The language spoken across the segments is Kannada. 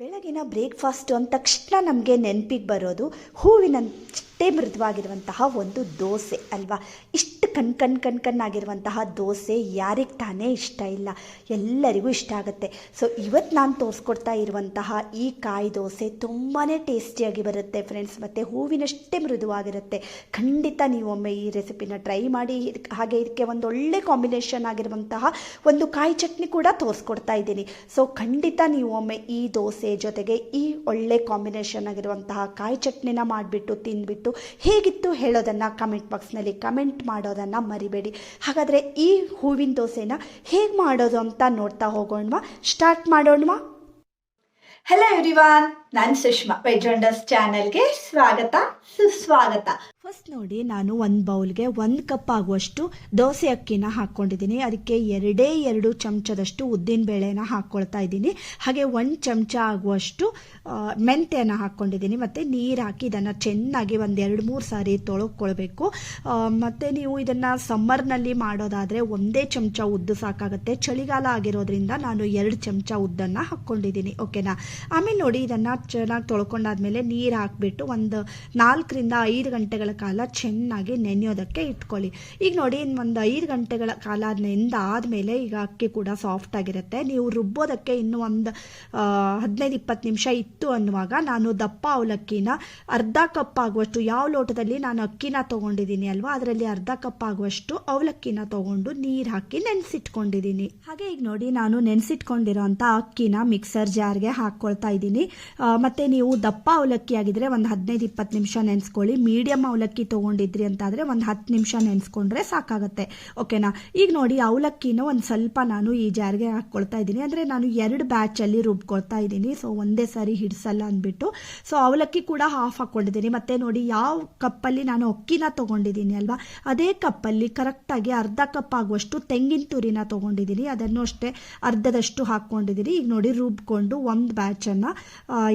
ಬೆಳಗಿನ ಬ್ರೇಕ್ಫಾಸ್ಟ್ ಅಂದ ತಕ್ಷಣ ನಮಗೆ ನೆನಪಿಗೆ ಬರೋದು ಹೂವಿನಷ್ಟೇ ಮೃದುವಾಗಿರುವಂತಹ ಒಂದು ದೋಸೆ ಅಲ್ವಾ? ಇಷ್ಟು ಕಣ್ ಕಣ್ ಕಣ್ ಕಣ್ಣಾಗಿರುವಂತಹ ದೋಸೆ ಯಾರಿಗೆ ತಾನೇ ಇಷ್ಟ ಇಲ್ಲ. ಎಲ್ಲರಿಗೂ ಇಷ್ಟ ಆಗುತ್ತೆ. ಸೊ ಇವತ್ತು ನಾನು ತೋರಿಸ್ಕೊಡ್ತಾ ಇರುವಂತಹ ಈ ಕಾಯಿ ದೋಸೆ ತುಂಬಾ ಟೇಸ್ಟಿಯಾಗಿ ಬರುತ್ತೆ ಫ್ರೆಂಡ್ಸ್. ಮತ್ತು ಹೂವಿನಷ್ಟೇ ಮೃದುವಾಗಿರುತ್ತೆ. ಖಂಡಿತ ನೀವು ಒಮ್ಮೆ ಈ ರೆಸಿಪಿನ ಟ್ರೈ ಮಾಡಿ, ಹಾಗೆ ಇದಕ್ಕೆ ಒಂದು ಒಳ್ಳೆ ಕಾಂಬಿನೇಷನ್ ಆಗಿರುವಂತಹ ಒಂದು ಕಾಯಿ ಚಟ್ನಿ ಕೂಡ ತೋರಿಸ್ಕೊಡ್ತಾ ಇದ್ದೀನಿ. ಸೊ ಖಂಡಿತ ನೀವು ಒಮ್ಮೆ ಈ ದೋಸೆ ಜೊತೆಗೆ ಈ ಒಳ್ಳೆ ಕಾಂಬಿನೇಷನ್ ಆಗಿರುವಂತಹ ಕಾಯಿ ಚಟ್ನಿನ ಮಾಡಿಬಿಟ್ಟು, ತಿಂದ್ಬಿಟ್ಟು ಹೇಗಿತ್ತು ಹೇಳೋದನ್ನು ಕಮೆಂಟ್ ಬಾಕ್ಸ್ನಲ್ಲಿ ಕಮೆಂಟ್ ಮಾಡೋದನ್ನು ಮರಿಬೇಡಿ. ಹಾಗಾದರೆ ಈ ಹೂವಿನ ದೋಸೆನ ಹೇಗೆ ಮಾಡೋದು ಅಂತ ನೋಡ್ತಾ ಹೋಗೋಣವಾ? ಸ್ಟಾರ್ಟ್ ಮಾಡೋಣವಾ? ಹಲೋ ಎವ್ರಿವಾನ್ ನಾನು ಸುಷ್ಮಾ ವೆಜ್ ವಂಡರ್ಸ್ ಚಾನಲ್ಗೆ ಸ್ವಾಗತ, ಸುಸ್ವಾಗತ. ಫಸ್ಟ್ ನೋಡಿ ನಾನು ಒಂದು ಬೌಲ್ಗೆ ಒಂದು ಕಪ್ ಆಗುವಷ್ಟು ದೋಸೆ ಅಕ್ಕಿನ ಹಾಕ್ಕೊಂಡಿದ್ದೀನಿ. ಅದಕ್ಕೆ ಎರಡೇ ಎರಡು ಚಮಚದಷ್ಟು ಉದ್ದಿನ ಬೇಳೆನ ಹಾಕ್ಕೊಳ್ತಾ ಇದ್ದೀನಿ. ಹಾಗೆ ಒಂದು ಚಮಚ ಆಗುವಷ್ಟು ಮೆಂತ್ಯನ ಹಾಕ್ಕೊಂಡಿದ್ದೀನಿ. ಮತ್ತು ನೀರು ಹಾಕಿ ಇದನ್ನು ಚೆನ್ನಾಗಿ ಒಂದು ಎರಡು ಮೂರು ಸಾರಿ ತೊಳ್ಕೊಳ್ಬೇಕು. ಮತ್ತು ನೀವು ಇದನ್ನು ಸಮ್ಮರ್ನಲ್ಲಿ ಮಾಡೋದಾದರೆ ಒಂದೇ ಚಮಚ ಉದ್ದು ಸಾಕಾಗುತ್ತೆ. ಚಳಿಗಾಲ ಆಗಿರೋದ್ರಿಂದ ನಾನು ಎರಡು ಚಮಚ ಉದ್ದನ್ನು ಹಾಕ್ಕೊಂಡಿದ್ದೀನಿ. ಓಕೆನಾ? ಆಮೇಲೆ ನೋಡಿ ಇದನ್ನು ಚೆನ್ನಾಗಿ ತೊಳ್ಕೊಂಡಾದ್ಮೇಲೆ ನೀರು ಹಾಕಿಬಿಟ್ಟು ಒಂದು ನಾಲ್ಕರಿಂದ ಐದು ಗಂಟೆಗಳ ಕಾಲ ಚೆನ್ನಾಗಿ ನೆನೆಯೋದಕ್ಕೆ ಇಟ್ಕೊಳ್ಳಿ. ಈಗ ನೋಡಿ ಒಂದು ಐದು ಗಂಟೆಗಳ ಕಾಲ ನೆಂದಾದಮೇಲೆ ಈಗ ಅಕ್ಕಿ ಕೂಡ ಸಾಫ್ಟ್ ಆಗಿರುತ್ತೆ. ನೀವು ರುಬ್ಬೋದಕ್ಕೆ ಇನ್ನೂ ಒಂದು ಹದಿನೈದು ಇಪ್ಪತ್ತು ನಿಮಿಷ ಇತ್ತು ಅನ್ನುವಾಗ ನಾನು ದಪ್ಪ ಅವಲಕ್ಕಿನ ಅರ್ಧ ಕಪ್ ಆಗುವಷ್ಟು, ಯಾವ ಲೋಟದಲ್ಲಿ ನಾನು ಅಕ್ಕಿನ ತೊಗೊಂಡಿದ್ದೀನಿ ಅಲ್ವಾ, ಅದರಲ್ಲಿ ಅರ್ಧ ಕಪ್ ಆಗುವಷ್ಟು ಅವಲಕ್ಕಿನ ತೊಗೊಂಡು ನೀರು ಹಾಕಿ ನೆನೆಸಿಟ್ಕೊಂಡಿದ್ದೀನಿ. ಹಾಗೆ ಈಗ ನೋಡಿ, ನಾನು ನೆನೆಸಿಟ್ಕೊಂಡಿರೋಂಥ ಅಕ್ಕಿನ ಮಿಕ್ಸರ್ ಜಾರ್ಗೆ ಹಾಕ್ಕೊಳ್ತಾ ಇದ್ದೀನಿ. ಮತ್ತೆ ನೀವು ದಪ್ಪ ಅವಲಕ್ಕಿ ಆಗಿದ್ರೆ ಒಂದು ಹದಿನೈದು ಇಪ್ಪತ್ತು ನಿಮಿಷ ನೆನೆಸ್ಕೊಳ್ಳಿ. ಮೀಡಿಯಂ ಅವಲಕ್ಕಿ ತೊಗೊಂಡಿದ್ರಿ ಅಂತಾದರೆ ಒಂದು ಹತ್ತು ನಿಮಿಷ ನೆನೆಸ್ಕೊಂಡ್ರೆ ಸಾಕಾಗುತ್ತೆ. ಓಕೆನಾ? ಈಗ ನೋಡಿ ಅವಲಕ್ಕಿನ ಒಂದು ಸ್ವಲ್ಪ ನಾನು ಈ ಜಾರ್ಗೆ ಹಾಕ್ಕೊಳ್ತಾ ಇದ್ದೀನಿ. ಅಂದರೆ ನಾನು ಎರಡು ಬ್ಯಾಚಲ್ಲಿ ರುಬ್ಕೊಳ್ತಾ ಇದ್ದೀನಿ. ಸೊ ಒಂದೇ ಸಾರಿ ಹಿಡಿಸಲ್ಲ ಅಂದ್ಬಿಟ್ಟು. ಸೊ ಅವಲಕ್ಕಿ ಕೂಡ ಹಾಫ್ ಹಾಕ್ಕೊಂಡಿದ್ದೀನಿ ಮತ್ತೆ ನೋಡಿ ಯಾವ ಕಪ್ಪಲ್ಲಿ ನಾನು ಅಕ್ಕಿನ ತೊಗೊಂಡಿದ್ದೀನಿ ಅಲ್ವಾ? ಅದೇ ಕಪ್ಪಲ್ಲಿ ಕರೆಕ್ಟಾಗಿ ಅರ್ಧ ಕಪ್ ಆಗುವಷ್ಟು ತೆಂಗಿನ ತುರಿನ ತೊಗೊಂಡಿದ್ದೀನಿ. ಅದನ್ನು ಅಷ್ಟೇ ಅರ್ಧದಷ್ಟು ಹಾಕ್ಕೊಂಡಿದ್ದೀನಿ ಈಗ ನೋಡಿ ರುಬ್ಕೊಂಡು ಒಂದು ಬ್ಯಾಚನ್ನು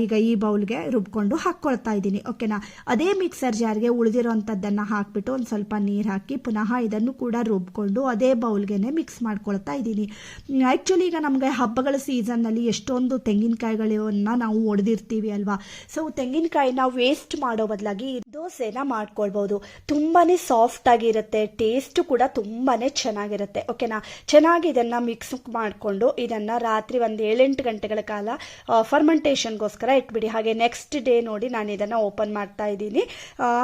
ಈಗ ಈ ಬೌಲ್ಗೆ ರುಬ್ಕೊಂಡು ಹಾಕ್ಕೊಳ್ತಾ ಇದ್ದೀನಿ. ಓಕೆನಾ? ಅದೇ ಮಿಕ್ಸರ್ ಜಾರ್ಗೆ ಉಳಿದಿರೋಂಥದ್ದನ್ನು ಹಾಕ್ಬಿಟ್ಟು ಒಂದು ಸ್ವಲ್ಪ ನೀರು ಹಾಕಿ ಪುನಃ ಇದನ್ನು ಕೂಡ ರುಬ್ಕೊಂಡು ಅದೇ ಬೌಲ್ಗೆ ಮಿಕ್ಸ್ ಮಾಡ್ಕೊಳ್ತಾ ಇದ್ದೀನಿ. ಆ್ಯಕ್ಚುಲಿ ಈಗ ನಮಗೆ ಹಬ್ಬಗಳ ಸೀಸನ್ನಲ್ಲಿ ಎಷ್ಟೊಂದು ತೆಂಗಿನಕಾಯಿಗಳನ್ನ ನಾವು ಒಡೆದಿರ್ತೀವಿ ಅಲ್ವಾ? ಸೊ ತೆಂಗಿನಕಾಯಿನ ವೇಸ್ಟ್ ಮಾಡೋ ಬದಲಾಗಿ ದೋಸೆನ ಮಾಡ್ಕೊಳ್ಬೋದು. ತುಂಬಾ ಸಾಫ್ಟ್ ಆಗಿರುತ್ತೆ ಟೇಸ್ಟ್ ಕೂಡ ತುಂಬಾ ಚೆನ್ನಾಗಿರುತ್ತೆ ಓಕೆನಾ ಚೆನ್ನಾಗಿ ಇದನ್ನು ಮಿಕ್ಸ್ ಮಾಡಿಕೊಂಡು ಇದನ್ನು ರಾತ್ರಿ ಒಂದು ಏಳೆಂಟು ಗಂಟೆಗಳ ಕಾಲ ಫರ್ಮೆಂಟೇಷನ್ಗೋಸ್ಕರ ಇಟ್ಬಿಡಿ. ಹಾಗೆ ನೆಕ್ಸ್ಟ್ ಡೇ ನೋಡಿ ನಾನು ಇದನ್ನು ಓಪನ್ ಮಾಡ್ತಾ ಇದ್ದೀನಿ.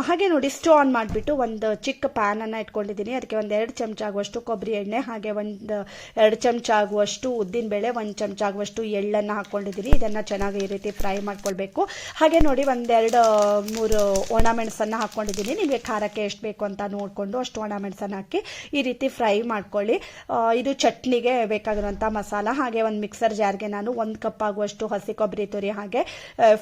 ಹಾಗೆ ನೋಡಿ ಸ್ಟೋ ಆನ್ ಮಾಡಿಬಿಟ್ಟು ಒಂದು ಚಿಕ್ಕ ಪ್ಯಾನನ್ನು ಇಟ್ಕೊಂಡಿದ್ದೀನಿ. ಅದಕ್ಕೆ ಒಂದು ಎರಡು ಚಮಚ ಆಗುವಷ್ಟು ಕೊಬ್ಬರಿ ಎಣ್ಣೆ, ಹಾಗೆ ಒಂದು ಎರಡು ಚಮಚ ಆಗುವಷ್ಟು ಉದ್ದಿನಬೇಳೆ ಒಂದು ಚಮಚ ಆಗುವಷ್ಟು ಎಳ್ಳನ್ನು ಹಾಕ್ಕೊಂಡಿದ್ದೀನಿ ಇದನ್ನು ಚೆನ್ನಾಗಿ ಈ ರೀತಿ ಫ್ರೈ ಮಾಡ್ಕೊಳ್ಬೇಕು. ಹಾಗೆ ನೋಡಿ ಒಂದೆರಡು ಮೂರು ಒಣ ಮೆಣಸನ್ನು ಹಾಕ್ಕೊಂಡಿದ್ದೀನಿ ನಿಮಗೆ ಖಾರಕ್ಕೆ ಎಷ್ಟು ಬೇಕು ಅಂತ ನೋಡಿಕೊಂಡು ಅಷ್ಟು ಒಣ ಮೆಣಸನ್ನು ಹಾಕಿ ಈ ರೀತಿ ಫ್ರೈ ಮಾಡ್ಕೊಳ್ಳಿ. ಇದು ಚಟ್ನಿಗೆ ಬೇಕಾಗಿರುವಂಥ ಮಸಾಲ, ಹಾಗೆ ಒಂದು ಮಿಕ್ಸರ್ ಜಾರ್ಗೆ ನಾನು ಒಂದು ಕಪ್ ಆಗುವಷ್ಟು ಹಸಿ ಕೊಬ್ಬರಿ ತುರಿ, ಹಾಗೆ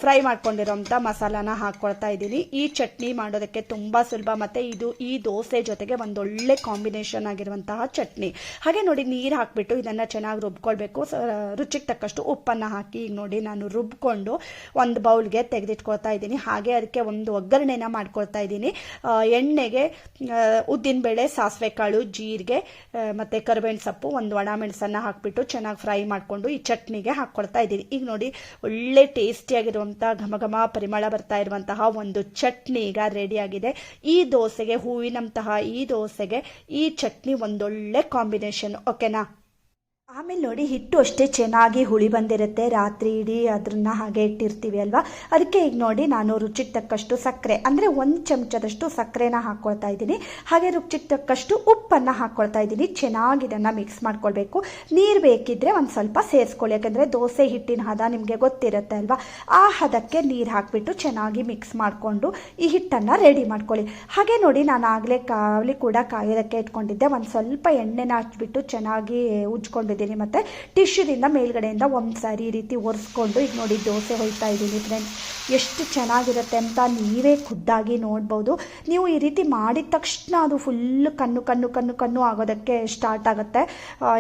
ಫ್ರೈ ಮಾಡ್ಕೊಂಡಿರೋಂಥ ಮಸಾಲಾನ ಹಾಕ್ಕೊಳ್ತಾ ಇದ್ದೀನಿ. ಈ ಚಟ್ನಿ ಮಾಡೋದಕ್ಕೆ ತುಂಬ ಸುಲಭ. ಮತ್ತು ಇದು ಈ ದೋಸೆ ಜೊತೆಗೆ ಒಂದೊಳ್ಳೆ ಕಾಂಬಿನೇಷನ್ ಆಗಿರುವಂತಹ ಚಟ್ನಿ. ಹಾಗೆ ನೋಡಿ, ನೀರು ಹಾಕಿಬಿಟ್ಟು ಇದನ್ನು ಚೆನ್ನಾಗಿ ರುಬ್ಕೊಳ್ಬೇಕು. ರುಚಿಗೆ ತಕ್ಕಷ್ಟು ಉಪ್ಪನ್ನು ಹಾಕಿ ಈಗ ನೋಡಿ ನಾನು ರುಬ್ಕೊಂಡು ಒಂದು ಬೌಲ್ಗೆ ತೆಗೆದಿಟ್ಕೊಳ್ತಾ ಇದ್ದೀನಿ. ಹಾಗೆ ಅದಕ್ಕೆ ಒಂದು ಒಗ್ಗರಣೆನ ಮಾಡ್ಕೊಳ್ತಾ ಇದ್ದೀನಿ. ಎಣ್ಣೆಗೆ ಎಣ್ಣೆಗೆ ಉದ್ದಿನಬೇಳೆ ಸಾಸಿವೆ ಕಾಳು ಜೀರಿಗೆ ಮತ್ತು ಕರಿಬೇವಿನ ಸೊಪ್ಪು, ಒಂದು ಒಣ ಮೆಣಸನ್ನು ಹಾಕಿಬಿಟ್ಟು ಚೆನ್ನಾಗಿ ಫ್ರೈ ಮಾಡಿಕೊಂಡು ಈ ಚಟ್ನಿಗೆ ಹಾಕ್ಕೊಳ್ತಾ ಇದ್ದೀನಿ. ಈಗ ನೋಡಿ, ಒಳ್ಳೆ ಟೇಸ್ಟಿಯಾಗಿರುವಂಥ ಘಮ ಘಮ ಪರಿಮಳ ಬರ್ತಾ ಇರುವಂತಹ ಒಂದು ಚಟ್ನಿ ಈಗ ರೆಡಿಯಾಗಿದೆ ಈ ದೋಸೆಗೆ ಹೂವಿನಂತಹ ಈ ದೋಸೆಗೆ ಈ ಚಟ್ನಿ ಒಂದೊಳ್ಳೆ ಕಾಂಬಿನೇಷನ್ ಓಕೆನಾ ಆಮೇಲೆ ನೋಡಿ, ಹಿಟ್ಟು ಅಷ್ಟೇ ಚೆನ್ನಾಗಿ ಹುಳಿ ಬಂದಿರುತ್ತೆ. ರಾತ್ರಿ ಇಡೀ ಅದನ್ನ ಹಾಗೆ ಇಟ್ಟಿರ್ತೀವಿ ಅಲ್ವಾ? ಅದಕ್ಕೆ ಈಗ ನೋಡಿ, ನಾನು ರುಚಿಗೆ ತಕ್ಕಷ್ಟು ಸಕ್ಕರೆ, ಅಂದರೆ ಒಂದು ಚಮಚದಷ್ಟು ಸಕ್ಕರೆನ ಹಾಕ್ಕೊಳ್ತಾ ಇದ್ದೀನಿ. ಹಾಗೆ ರುಚಿಗೆ ತಕ್ಕಷ್ಟು ಉಪ್ಪನ್ನು ಹಾಕ್ಕೊಳ್ತಾ ಇದ್ದೀನಿ. ಚೆನ್ನಾಗಿ ಇದನ್ನು ಮಿಕ್ಸ್ ಮಾಡ್ಕೊಳ್ಬೇಕು. ನೀರು ಬೇಕಿದ್ದರೆ ಒಂದು ಸ್ವಲ್ಪ ಸೇರಿಸ್ಕೊಳ್ಳಿ. ಯಾಕಂದರೆ ದೋಸೆ ಹಿಟ್ಟಿನ ಹದ ನಿಮಗೆ ಗೊತ್ತಿರುತ್ತೆ ಅಲ್ವಾ? ಆ ಹದಕ್ಕೆ ನೀರು ಹಾಕಿಬಿಟ್ಟು ಚೆನ್ನಾಗಿ ಮಿಕ್ಸ್ ಮಾಡಿಕೊಂಡು ಈ ಹಿಟ್ಟನ್ನು ರೆಡಿ ಮಾಡ್ಕೊಳ್ಳಿ. ಹಾಗೆ ನೋಡಿ, ನಾನು ಆಗಲೇ ಕಾವಲಿ ಕೂಡ ಕಾಯೋದಕ್ಕೆ ಇಟ್ಕೊಂಡಿದ್ದೆ. ಒಂದು ಸ್ವಲ್ಪ ಎಣ್ಣೆನ ಹಚ್ಬಿಟ್ಟು ಚೆನ್ನಾಗಿ ಉಜ್ಕೊಂಡಿದ್ದೀನಿ ಮತ್ತು ಟಿಶ್ಯೂದಿಂದ ಮೇಲ್ಗಡೆಯಿಂದ ಒಂದು ಸಾರಿ ಈ ರೀತಿ ಒರೆಸ್ಕೊಂಡು, ಈಗ ನೋಡಿ ದೋಸೆ ಹೊಯ್ತಾ ಇದ್ದೀನಿ ಫ್ರೆಂಡ್ಸ್ ಎಷ್ಟು ಚೆನ್ನಾಗಿರುತ್ತೆ ಅಂತ ನೀವೇ ಖುದ್ದಾಗಿ ನೋಡ್ಬೋದು. ನೀವು ಈ ರೀತಿ ಮಾಡಿದ ತಕ್ಷಣ ಅದು ಫುಲ್ ಕಣ್ಣು ಕಣ್ಣು ಕಣ್ಣು ಕಣ್ಣು ಆಗೋದಕ್ಕೆ ಸ್ಟಾರ್ಟ್ ಆಗುತ್ತೆ.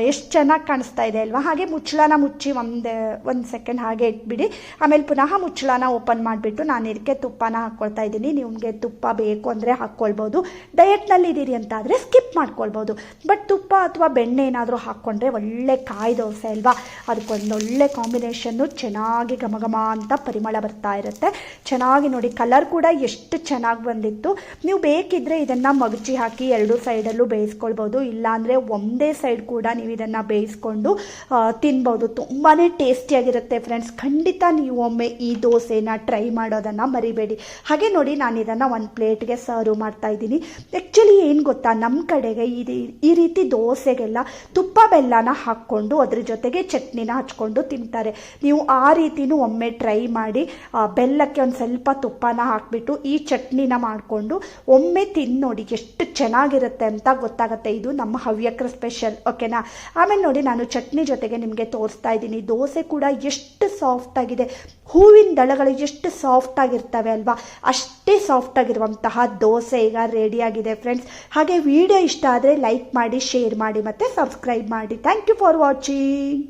ಎಷ್ಟು ಚೆನ್ನಾಗಿ ಕಾಣಿಸ್ತಾ ಇದೆ ಅಲ್ವಾ? ಹಾಗೆ ಮುಚ್ಚಳನ ಮುಚ್ಚಿ ಒಂದು ಒಂದು ಸೆಕೆಂಡ್ ಹಾಗೆ ಇಟ್ಬಿಡಿ. ಆಮೇಲೆ ಪುನಃ ಮುಚ್ಚಳನ ಓಪನ್ ಮಾಡಿಬಿಟ್ಟು ನಾನು ಇದಕ್ಕೆ ತುಪ್ಪನ ಹಾಕ್ಕೊಳ್ತಾ ಇದ್ದೀನಿ. ನಿಮಗೆ ತುಪ್ಪ ಬೇಕು ಅಂದರೆ ಹಾಕ್ಕೊಳ್ಬೋದು ಡಯಟ್ನಲ್ಲಿ ಇದ್ದೀರಿ ಅಂತಾದರೆ ಸ್ಕಿಪ್ ಮಾಡ್ಕೊಳ್ಬೋದು. ಬಟ್ ತುಪ್ಪ ಅಥವಾ ಬೆಣ್ಣೆ ಏನಾದರೂ ಹಾಕ್ಕೊಂಡ್ರೆ ಒಳ್ಳೆ ಒಂದೊಳ್ಳೆ ಕಾಯಿ ದೋಸೆ ಅಲ್ವಾ ಅದಕ್ಕೊಂದೊಳ್ಳೆ ಕಾಂಬಿನೇಷನ್ನು ಚೆನ್ನಾಗಿ ಘಮ ಘಮ ಅಂತ ಪರಿಮಳ ಬರ್ತಾ ಇರುತ್ತೆ. ಚೆನ್ನಾಗಿ ನೋಡಿ ಕಲರ್ ಕೂಡ ಎಷ್ಟು ಚೆನ್ನಾಗಿ ಬಂದಿತ್ತು. ನೀವು ಬೇಕಿದ್ದರೆ ಇದನ್ನು ಮಗಚಿ ಹಾಕಿ ಎರಡು ಸೈಡಲ್ಲೂ ಬೇಯಿಸ್ಕೊಳ್ಬೋದು. ಇಲ್ಲಾಂದರೆ ಒಂದೇ ಸೈಡ್ ಕೂಡ ನೀವು ಇದನ್ನು ಬೇಯಿಸ್ಕೊಂಡು ತಿನ್ಬೋದು. ತುಂಬಾ ಟೇಸ್ಟಿಯಾಗಿರುತ್ತೆ ಫ್ರೆಂಡ್ಸ್ ಖಂಡಿತ ನೀವು ಒಮ್ಮೆ ಈ ದೋಸೆನ ಟ್ರೈ ಮಾಡೋದನ್ನು ಮರಿಬೇಡಿ. ಹಾಗೆ ನೋಡಿ, ನಾನು ಇದನ್ನು ಒಂದು ಪ್ಲೇಟ್ಗೆ ಸರ್ವ್ ಮಾಡ್ತಾ ಇದ್ದೀನಿ. ಆ್ಯಕ್ಚುಲಿ ಏನು ಗೊತ್ತಾ? ನಮ್ಮ ಕಡೆಗೆ ಈ ಈ ರೀತಿ ದೋಸೆಗೆಲ್ಲ ತುಪ್ಪ, ಬೆಲ್ಲನ ಹಾಕ್ಕೊಂಡು ಅದ್ರ ಜೊತೆಗೆ ಚಟ್ನಿನ ಹಚ್ಕೊಂಡು ತಿಂತಾರೆ. ನೀವು ಆ ರೀತಿನೂ ಒಮ್ಮೆ ಟ್ರೈ ಮಾಡಿ ಬೆಲ್ಲಕ್ಕೆ ಒಂದು ಸ್ವಲ್ಪ ತುಪ್ಪನ ಹಾಕಿಬಿಟ್ಟು ಈ ಚಟ್ನಿನ ಮಾಡಿಕೊಂಡು ಒಮ್ಮೆ ತಿಂದು ನೋಡಿ ಎಷ್ಟು ಚೆನ್ನಾಗಿರುತ್ತೆ ಅಂತ ಗೊತ್ತಾಗುತ್ತೆ. ಇದು ನಮ್ಮ ಹವ್ಯಕ್ರ ಸ್ಪೆಷಲ್ ಓಕೆನಾ ಆಮೇಲೆ ನೋಡಿ ನಾನು ಚಟ್ನಿ ಜೊತೆಗೆ ನಿಮಗೆ ತೋರಿಸ್ತಾ ಇದ್ದೀನಿ. ದೋಸೆ ಕೂಡ ಎಷ್ಟು ಸಾಫ್ಟ್ ಆಗಿದೆ. ಹೂವಿನ ದಳಗಳು ಎಷ್ಟು ಸಾಫ್ಟ್ ಆಗಿರ್ತವೆ ಅಲ್ವಾ? ಅಷ್ಟೇ ಸಾಫ್ಟ್ ಆಗಿರುವಂತಹ ದೋಸೆ ಈಗ ರೆಡಿಯಾಗಿದೆ ಫ್ರೆಂಡ್ಸ್ ಹಾಗೆ ವಿಡಿಯೋ ಇಷ್ಟ ಆದರೆ ಲೈಕ್ ಮಾಡಿ ಶೇರ್ ಮಾಡಿ ಮತ್ತು ಸಬ್ಸ್ಕ್ರೈಬ್ ಮಾಡಿ. Thank you for watching